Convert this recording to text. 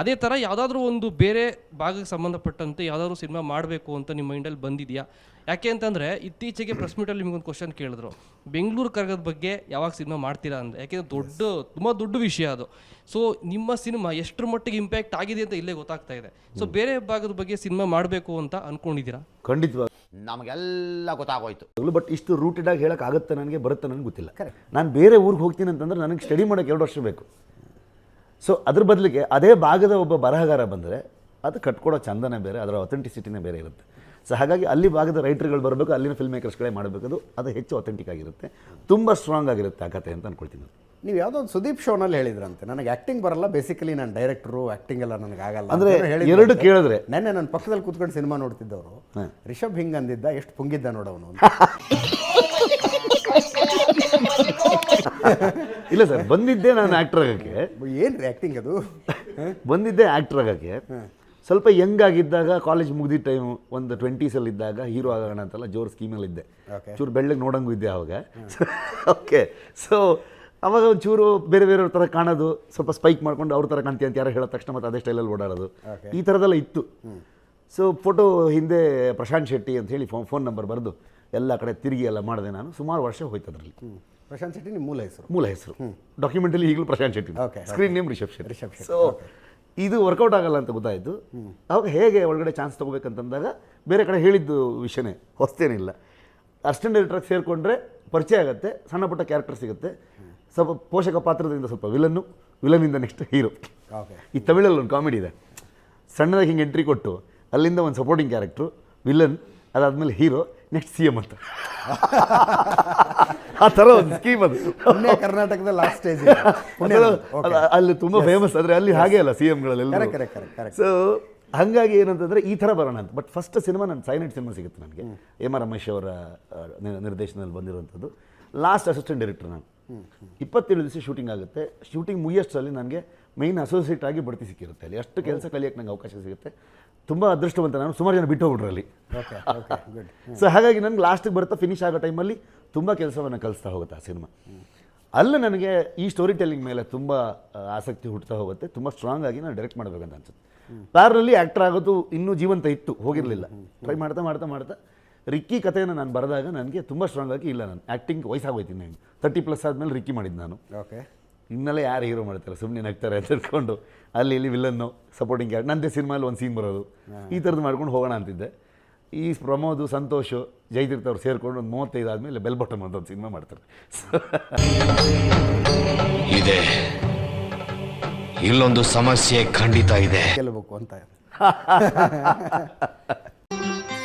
ಅದೇ ಥರ ಯಾವುದಾದ್ರೂ ಒಂದು ಬೇರೆ ಭಾಗಕ್ಕೆ ಸಂಬಂಧಪಟ್ಟಂತೆ ಯಾವುದಾದ್ರೂ ಸಿನಿಮಾ ಮಾಡಬೇಕು ಅಂತ ನಿಮ್ಮ ಮೈಂಡಲ್ಲಿ ಬಂದಿದೆಯಾ? ಯಾಕೆ ಅಂತಂದರೆ ಇತ್ತೀಚೆಗೆ ಪ್ರೆಸ್ ಮೀಟಲ್ಲಿ ನಿಮಗೊಂದು ಕ್ವಶನ್ ಕೇಳಿದ್ರು. ಬೆಂಗಳೂರು ಕರಗದ ಬಗ್ಗೆ ಯಾವಾಗ ಸಿನಿಮಾ ಮಾಡ್ತೀರಾ ಅಂದರೆ ಯಾಕೆಂದರೆ ದೊಡ್ಡ ತುಂಬ ದೊಡ್ಡ ವಿಷಯ ಅದು. ಸೊ ನಿಮ್ಮ ಸಿನಿಮಾ ಎಷ್ಟರ ಮಟ್ಟಿಗೆ ಇಂಪ್ಯಾಕ್ಟ್ ಆಗಿದೆ ಅಂತ ಇಲ್ಲೇ ಗೊತ್ತಾಗ್ತಾ ಇದೆ. ಸೊ ಬೇರೆ ಭಾಗದ ಬಗ್ಗೆ ಸಿನಿಮಾ ಮಾಡಬೇಕು ಅಂತ ಅಂದ್ಕೊಂಡಿದ್ದೀರಾ ಖಂಡಿತವಾಗ್ಲೂ. ನಮಗೆಲ್ಲ ಗೊತ್ತಾಗೋಯ್ತು. ಬಟ್ ಇಷ್ಟು ರೂಟೆಡ್ ಆಗಿ ಹೇಳೋಕ್ಕಾಗುತ್ತೆ ಆಗುತ್ತೆ ನನಗೆ ಬರುತ್ತೆ ನನಗೆ ಗೊತ್ತಿಲ್ಲ. ನಾನು ಬೇರೆ ಊರಿಗೆ ಹೋಗ್ತೀನಿ ಅಂತಂದ್ರೆ ನನಗೆ ಸ್ಟಡಿ ಮಾಡೋಕೆ ಎರಡು ವರ್ಷ ಬೇಕು. ಸೊ ಅದ್ರ ಬದಲಿಗೆ ಅದೇ ಭಾಗದ ಒಬ್ಬ ಬರಹಗಾರ ಬಂದರೆ ಅದು ಕಟ್ಕೊಡೋ ಚಂದನೇ ಬೇರೆ ಅದರ ಅಥೆಂಟಿಸಿಟಿನೇ ಬೇರೆ ಇರುತ್ತೆ. ಸೊ ಹಾಗಾಗಿ ಅಲ್ಲಿ ಭಾಗದ ರೈಟರ್ಗಳು ಬರಬೇಕು ಅಲ್ಲಿನ ಫಿಲ್ಮ್ ಮೇಕರ್ಸ್ಗಳೇ ಮಾಡಬೇಕು ಅದು ಅದು ಹೆಚ್ಚು ಅಥೆಂಟಿಕ್ ಆಗಿರುತ್ತೆ. ತುಂಬ ಸ್ಟ್ರಾಂಗ್ ಆಗಿರುತ್ತೆ ಆ ಕಥೆ ಅಂತ ಅನ್ಕೊಳ್ತೀನಿ. ನಾನು. ನೀವು ಯಾವುದೋ ಒಂದು ಸುದೀಪ್ ಶೋನಲ್ಲಿ ಹೇಳಿದ್ರಂತೆ ನನಗೆ ಆ್ಯಕ್ಟಿಂಗ್ ಬರಲ್ಲ ಬೇಸಿಕಲಿ ನಾನು ಡೈರೆಕ್ಟ್ರು ಆ್ಯಕ್ಟಿಂಗ್ ಎಲ್ಲ ನನಗೆ ಆಗಲ್ಲ ಅಂದರೆ. ಎರಡು ಕೇಳಿದ್ರೆ? ನೆನ್ನೆ ನನ್ನ ಪಕ್ಕದಲ್ಲಿ ಕೂತ್ಕೊಂಡು ಸಿನಿಮಾ ನೋಡ್ತಿದ್ದವರು ರಿಷಬ್ ಹಿಂಗ್ ಅಂದಿದ್ದ ಎಷ್ಟು ಪುಂಗಿದ್ದ ನೋಡವನು ಇಲ್ಲ ಸರ್ ಬಂದಿದ್ದೆ ನಾನು ಆ್ಯಕ್ಟರ್ ಆಗೋಕ್ಕೆ. ಏನು ರೀ ಆ್ಯಕ್ಟಿಂಗ್ ಅದು? ಬಂದಿದ್ದೆ ಆ್ಯಕ್ಟರ್ ಆಗೋಕ್ಕೆ. ಸ್ವಲ್ಪ ಯಂಗ್ ಆಗಿದ್ದಾಗ ಕಾಲೇಜ್ ಮುಗಿದಿದ್ದ ಟೈಮು ಒಂದು ಟ್ವೆಂಟೀಸಲ್ಲಿ ಇದ್ದಾಗ ಹೀರೋ ಆಗೋಣ ಅಂತೆಲ್ಲ ಜೋರು ಸ್ಕೀಮಲ್ಲಿ ಇದ್ದೆ. ಚೂರು ಬೆಳ್ಳಗೆ ನೋಡಂಗೂ ಇದ್ದೆ ಅವಾಗ. ಓಕೆ ಸೊ ಅವಾಗ ಒಂಚೂರು ಬೇರೆ ಬೇರೆಯವ್ರ ಥರ ಕಾಣೋದು ಸ್ವಲ್ಪ ಸ್ಪೈಕ್ ಮಾಡ್ಕೊಂಡು ಅವ್ರ ಥರ ಕಾಣ್ತೀಯ ಅಂತ ಯಾರು ಹೇಳಿದ ತಕ್ಷಣ ಮತ್ತೆ ಅದೇ ಸ್ಟೈಲಲ್ಲಿ ಓಡಾಡೋದು. ಈ ಥರದೆಲ್ಲ ಇತ್ತು. ಸೊ ಫೋಟೋ ಹಿಂದೆ ಪ್ರಶಾಂತ್ ಶೆಟ್ಟಿ ಅಂತ ಹೇಳಿ ಫೋನ್ ಫೋನ್ ನಂಬರ್ ಬರೆದು ಎಲ್ಲ ಕಡೆ ತಿರುಗಿ ಎಲ್ಲ ಮಾಡಿದೆ ನಾನು. ಸುಮಾರು ವರ್ಷ ಹೋಯ್ತು ಅದರಲ್ಲಿ. ಪ್ರಶಾಂತ್ ಶೆಟ್ಟಿ ನಿಮ್ಮ ಮೂಲ ಹೆಸರು? ಮೂಲ ಹೆಸರು. ಡಾಕ್ಯುಮೆಂಟಲ್ಲಿ ಈಗಲೂ Prashanth Shetty. Screen name Rishab Shetty. Rishab Shetty, so ಇದು ವರ್ಕೌಟ್ ಆಗಲ್ಲ ಅಂತ ಗೊತ್ತಾಯಿತು. ಅವಾಗ ಹೇಗೆ ಒಳಗಡೆ ಚಾನ್ಸ್ ತೊಗೋಬೇಕಂತಂದಾಗ ಬೇರೆ ಕಡೆ ಹೇಳಿದ್ದು ವಿಷಯನೇ. ಹೊಸ್ತೇನಿಲ್ಲ. ಅಸಿಸ್ಟೆಂಟ್ ಡೈರೆಕ್ಟ್ರಾಗಿ ಸೇರಿಕೊಂಡ್ರೆ ಪರಿಚಯ ಆಗುತ್ತೆ ಸಣ್ಣ ಪುಟ್ಟ ಕ್ಯಾರೆಕ್ಟರ್ ಸಿಗುತ್ತೆ. ಸ್ವಲ್ಪ ಪೋಷಕ ಪಾತ್ರದಿಂದ ಸ್ವಲ್ಪ ವಿಲನ್ನು ವಿಲನಿಂದ ನೆಕ್ಸ್ಟ್ ಹೀರೋ ಓಕೆ ಈ ತಮಿಳಲ್ಲಿ ಒಂದು ಕಾಮಿಡಿ ಇದೆ. ಸಣ್ಣದಾಗಿ ಹಿಂಗೆ ಎಂಟ್ರಿ ಕೊಟ್ಟು ಅಲ್ಲಿಂದ ಒಂದು ಸಪೋರ್ಟಿಂಗ್ ಕ್ಯಾರೆಕ್ಟ್ರು ವಿಲನ್ ಅದಾದಮೇಲೆ ಹೀರೋ ನೆಕ್ಸ್ಟ್ ಸಿ ಎಂ ಅಂತ. ಆ ಥರ ಒಂದು ಸ್ಕೀಮ್ ಅದು. ಪುಣ್ಯ ಕರ್ನಾಟಕದ ಲಾಸ್ಟ್ ಸ್ಟೇಜ್ ಅಲ್ಲಿ ತುಂಬ ಫೇಮಸ್ ಆದರೆ ಅಲ್ಲಿ ಹಾಗೆ ಅಲ್ಲ ಸಿ correct. ಸೊ ಹಾಗಾಗಿ ಏನಂತಂದರೆ ಈ ಥರ ಬರೋಣ ಅಂತ. ಬಟ್ ಫಸ್ಟ್ ಸಿನಿಮಾ ನನ್ನ ಸೈಲೆಂಟ್ ಸಿನಿಮಾ ಸಿಗುತ್ತೆ ನನಗೆ. ಎಂ ಆರ್ ರಮೇಶ್ ಅವರ ನಿರ್ದೇಶನದಲ್ಲಿ ಬಂದಿರುವಂಥದ್ದು. ಲಾಸ್ಟ್ ಅಸಿಸ್ಟೆಂಟ್ ಡೈರೆಕ್ಟರ್ ನಾನು. ಇಪ್ಪತ್ತೇಳು ದಿವಸ ಶೂಟಿಂಗ್ ಆಗುತ್ತೆ. ಶೂಟಿಂಗ್ ಮುಗಿಯಷ್ಟರಲ್ಲಿ ನನಗೆ ಮೈನ್ ಅಸೋಸಿಯೇಟ್ ಆಗಿ ಬಡ್ತಿ ಸಿಕ್ಕಿರುತ್ತೆ ಅಲ್ಲಿ. ಅಷ್ಟು ಕೆಲಸ ಕಲಿಯೋಕ್ಕೆ ನಂಗೆ ಅವಕಾಶ ಸಿಗುತ್ತೆ. ತುಂಬ ಅದೃಷ್ಟವಂತ ನಾನು ಸುಮಾರು ಜನ ಬಿಟ್ಟು ಹೋಗ್ಬಿಟ್ರು ಅಲ್ಲಿ. ಸೊ ಹಾಗಾಗಿ ನನಗೆ ಲಾಸ್ಟಿಗೆ ಬರ್ತಾ ಫಿನಿಶ್ ಆಗೋ ಟೈಮಲ್ಲಿ ತುಂಬ ಕೆಲಸವನ್ನು ಕಲಿಸ್ತಾ ಹೋಗುತ್ತೆ ಆ ಸಿನಿಮಾ ಅಲ್ಲ ನನಗೆ ಈ ಸ್ಟೋರಿ ಟೆಲ್ಲಿಂಗ್ ಮೇಲೆ ತುಂಬ ಆಸಕ್ತಿ ಹುಟ್ಟುತ್ತಾ ಹೋಗುತ್ತೆ. ತುಂಬ ಸ್ಟ್ರಾಂಗ್ ಆಗಿ ನಾನು ಡೈರೆಕ್ಟ್ ಮಾಡಬೇಕಂತ ಅನ್ಸುತ್ತೆ. ಪ್ಯಾರಲ್ಲಿ ಆ್ಯಕ್ಟರ್ ಆಗೋದು ಇನ್ನೂ ಜೀವಂತ ಇತ್ತು ಹೋಗಿರಲಿಲ್ಲ. ಟ್ರೈ ಮಾಡ್ತಾ ಮಾಡ್ತಾ ಮಾಡ್ತಾ ರಿಕ್ಕಿ ಕಥೆಯನ್ನು ನಾನು ಬರೆದಾಗ ನನಗೆ ತುಂಬ ಸ್ಟ್ರಾಂಗ್ ಆಗಿ ಇಲ್ಲ ನಾನು ಆ್ಯಕ್ಟಿಂಗ್ ವಯಸ್ಸಾಗೋಯ್ತೀನಿ ನನಗೆ ತರ್ಟಿ ಪ್ಲಸ್ ಆದಮೇಲೆ ರಿಕ್ಕಿ ಮಾಡಿದ್ದು ನಾನು. ಓಕೆ ಇನ್ನಲ್ಲೇ ಯಾರು ಹೀರೋ ಮಾಡ್ತಾರೆ? ಸುಮ್ಮನೆ ನಗ್ತಾರೆ ಅಂತ ಇಟ್ಕೊಂಡು ಅಲ್ಲಿ ಇಲ್ಲಿ ವಿಲನ್ನು ಸಪೋರ್ಟಿಂಗ್ ಕ್ಯಾರೆಕ್ಟರ್ ನಂದೇ ಸಿನಿಮಾಲಿ ಒಂದು ಸೀನ್ ಬರೋದು. ಈ ಥರದ್ದು ಮಾಡ್ಕೊಂಡು ಹೋಗೋಣ ಅಂತಿದ್ದೆ. ಈ ಪ್ರಮೋದು ಸಂತೋಷ್ ಜೈತೀರ್ಥ ಅವ್ರು ಸೇರಿಕೊಂಡು ಒಂದು ಮೂವತ್ತೈದು ಆದಮೇಲೆ ಬೆಲ್ ಬಟಮ್ ಅಂತ ಒಂದು ಸಿನಿಮಾ ಮಾಡ್ತಾರೆ. ಇದೆ. ಇಲ್ಲೊಂದು ಸಮಸ್ಯೆ ಖಂಡಿತ ಇದೆ. ಗೆಲ್ಲಬೇಕು ಅಂತ.